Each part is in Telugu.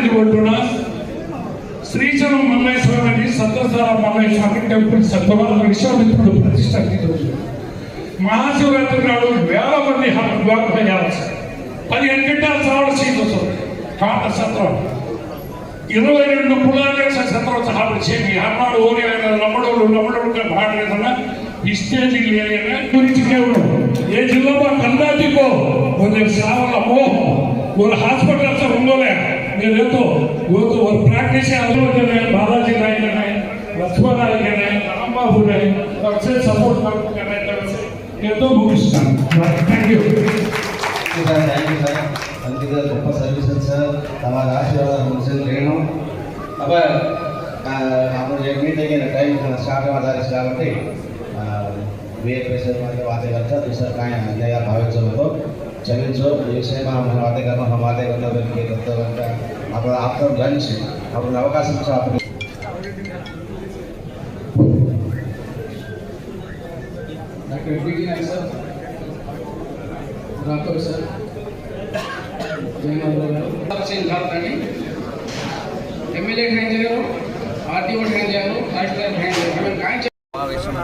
నది ఒడ్డున శ్రీశైలం మల్లేశ్వరుని సత్యసార మల్లేశ్వరి టెంపుల్ సత్యవాద విశ్వామిత్రుడు ప్రతిష్ట ఈరోజు మహాశివరాత్రి నాడు వేల మంది ద్వారపయ్యాలి పదిహేను గంటల చావడ సీట్ వస్తుంది కాట సత్రం ఇరవై రెండు ಕುಲಾಧ್ಯಕ್ಷ ಸತ್ರ ಹಾಡಿಸಿ ಹನ್ನೆರಡು ಓರಿ ನಮ್ಮಡೋರು ನಮ್ಮಡೋರು ಮಾಡಿರೋದನ್ನ ಇಷ್ಟೇಜಿಗೆ గురించి కేవలం ఏ జిల్లాలో కందాటికో ಒಂದು సావల మోహం ಒಂದು ಹಾಸ್ಪಿಟಲ್ ಸರ್ దగ్గర తో वो तो और प्राक्टिस है आलोचन है बालाजी राय कर रहे हैं लक्ष्मण राय कर रहे हैं राम बाबू राय और से सपोर्ट कर रहे हैं ये तो बुक्स का thank you sir thank you sir ಅಂತಿದ ಗೊಪ್ಪ ಸರ್ವಿಸಸ್ ಸರ್ ತವಾಗ ಆಶೀರ್ವಾದ ಮುಗಿಸಿದ್ರೇನು ಅಪ್ಪ ನಾವು ಜಗಮೀತೆಗೆ ಟೈಮ್ ಸ್ಟಾರ್ಟ್ ಮಾಡ್ತಾರೆ ಸರ್ ಅಂತ ವಿ ಎಫ್ ಎಸ್ ಮಾತ್ರ ವಾತೆ ಕರ್ತ ದುಸರ್ ಕಾಯ ಅಂದಯ್ಯ ಭಾವಿಸಬೇಕು सगळ्यांचो व्यवसाय हाते करना हमाते करना वेलके करता करता आपण आपण लंच आपण अवकाश आपण doctor P sir Rathod sir Jagan Singh ghat అని ఎమ్మెల్యే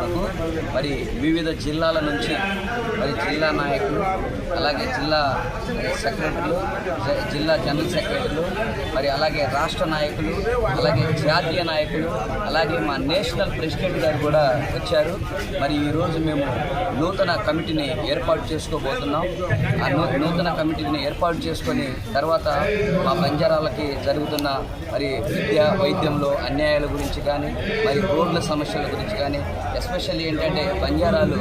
వరకు మరి వివిధ జిల్లాల నుంచి మరి జిల్లా నాయకులు అలాగే జిల్లా సెక్రటరీలు జ- జిల్లా జనరల్ సెక్రటరీలు మరి అలాగే రాష్ట్ర నాయకులు అలాగే జాతీయ నాయకులు అలాగే మా నేషనల్ ప్రెసిడెంట్ గారు కూడా వచ్చారు. మరి ఈరోజు మేము నూతన కమిటీని ఏర్పాటు చేసుకోబోతున్నాం. ఆ నూతన కమిటీని ఏర్పాటు చేసుకొని తర్వాత మా బంజారాలకి జరుగుతున్న మరి విద్య వైద్యంలో అన్యాయాల గురించి కానీ మరి రోడ్ల సమస్యల గురించి కానీ ఎస్పెషల్లీ ఏంటంటే బంజారాలు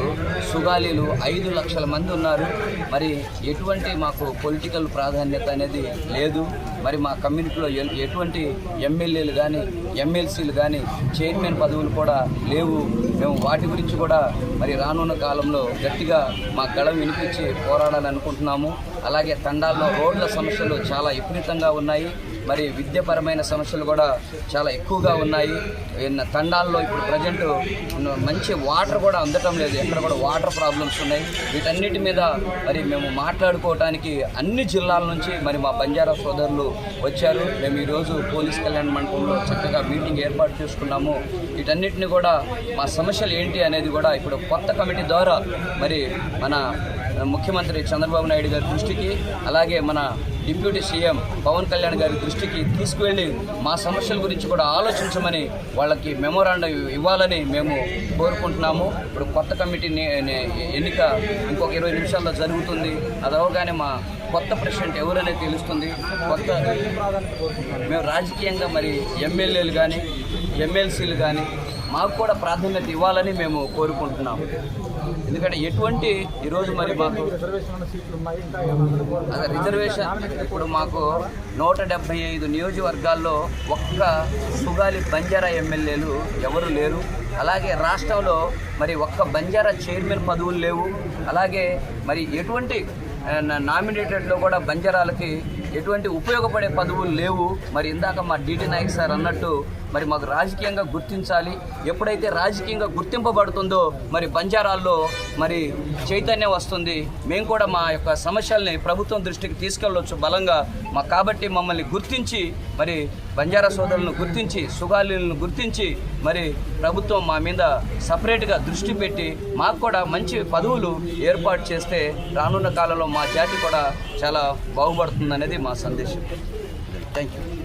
సుగాలీలు ఐదు లక్షల మంది ఉన్నారు. మరి ఎటువంటి మాకు పొలిటికల్ ప్రాధాన్యత అనేది లేదు. మరి మా కమ్యూనిటీలో ఎటువంటి ఎమ్మెల్యేలు కానీ ఎమ్మెల్సీలు కానీ చైర్మన్ పదవులు కూడా లేవు. మేము వాటి గురించి కూడా మరి రానున్న కాలంలో గట్టిగా మా గళం వినిపించి పోరాడాలనుకుంటున్నాము. అలాగే తండాల్లో రోడ్ల సమస్యలు చాలా విపరీతంగా ఉన్నాయి. మరి విద్యాపరమైన సమస్యలు కూడా చాలా ఎక్కువగా ఉన్నాయి. తండాల్లో ఇప్పుడు ప్రజెంట్ మంచి వాటర్ కూడా అందటం లేదు. ఎక్కడ కూడా వాటర్ ప్రాబ్లమ్స్ ఉన్నాయి. వీటన్నిటి మీద మరి మేము మాట్లాడుకోవటానికి అన్ని జిల్లాల నుంచి మరి మా బంజారా సోదరులు వచ్చారు. మేము ఈరోజు పోలీస్ కళ్యాణ మండపంలో చక్కగా మీటింగ్ ఏర్పాటు చేసుకున్నాము. వీటన్నిటిని కూడా మా సమస్యలు ఏంటి అనేది కూడా ఇప్పుడు కొత్త కమిటీ ద్వారా మరి మన ముఖ్యమంత్రి చంద్రబాబు నాయుడు గారి దృష్టికి అలాగే మన డిప్యూటీ సీఎం పవన్ కళ్యాణ్ గారి దృష్టికి తీసుకువెళ్ళి మా సమస్యల గురించి కూడా ఆలోచించమని వాళ్ళకి మెమోరాండం ఇవ్వాలని మేము కోరుకుంటున్నాము. ఇప్పుడు కొత్త కమిటీ ఎన్నిక ఇంకొక ఇరవై నిమిషాల్లో జరుగుతుంది. అది అవగానే మా కొత్త ప్రెసిడెంట్ ఎవరనేది తెలుస్తుంది. కొత్త మేము రాజకీయంగా మరి ఎమ్మెల్యేలు కానీ ఎమ్మెల్సీలు కానీ మాకు కూడా ప్రాధాన్యత ఇవ్వాలని మేము కోరుకుంటున్నాము. ఎందుకంటే ఎటువంటి ఈరోజు మరి మాకు రిజర్వేషన్ ఇప్పుడు మాకు నూట డెబ్బై ఐదు నియోజకవర్గాల్లో ఒక్క సుగాలి బంజారా ఎమ్మెల్యేలు ఎవరు లేరు. అలాగే రాష్ట్రంలో మరి ఒక్క బంజారా చైర్మన్ పదవులు లేవు. అలాగే మరి ఎటువంటి నామినేటెడ్లో కూడా బంజారాలకి ఎటువంటి ఉపయోగపడే పదవులు లేవు. మరి ఇందాక మా డీటీ నాయక్ సార్ అన్నట్టు మరి మాకు రాజకీయంగా గుర్తించాలి. ఎప్పుడైతే రాజకీయంగా గుర్తింపబడుతుందో మరి బంజారాల్లో మరి చైతన్యం వస్తుంది. మేము కూడా మా యొక్క సమస్యల్ని ప్రభుత్వం దృష్టికి తీసుకెళ్ళవచ్చు బలంగా. మా కాబట్టి మమ్మల్ని గుర్తించి మరి బంజారా సోదరులను గుర్తించి సుగాలీలను గుర్తించి మరి ప్రభుత్వం మా మీద సపరేట్గా దృష్టి పెట్టి మాకు కూడా మంచి పదవులు ఏర్పాటు చేస్తే రానున్న కాలంలో మా జాతి కూడా చాలా బాగుపడుతుంది అనేది మా సందేశం. Thank you